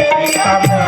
I'm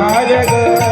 जगळा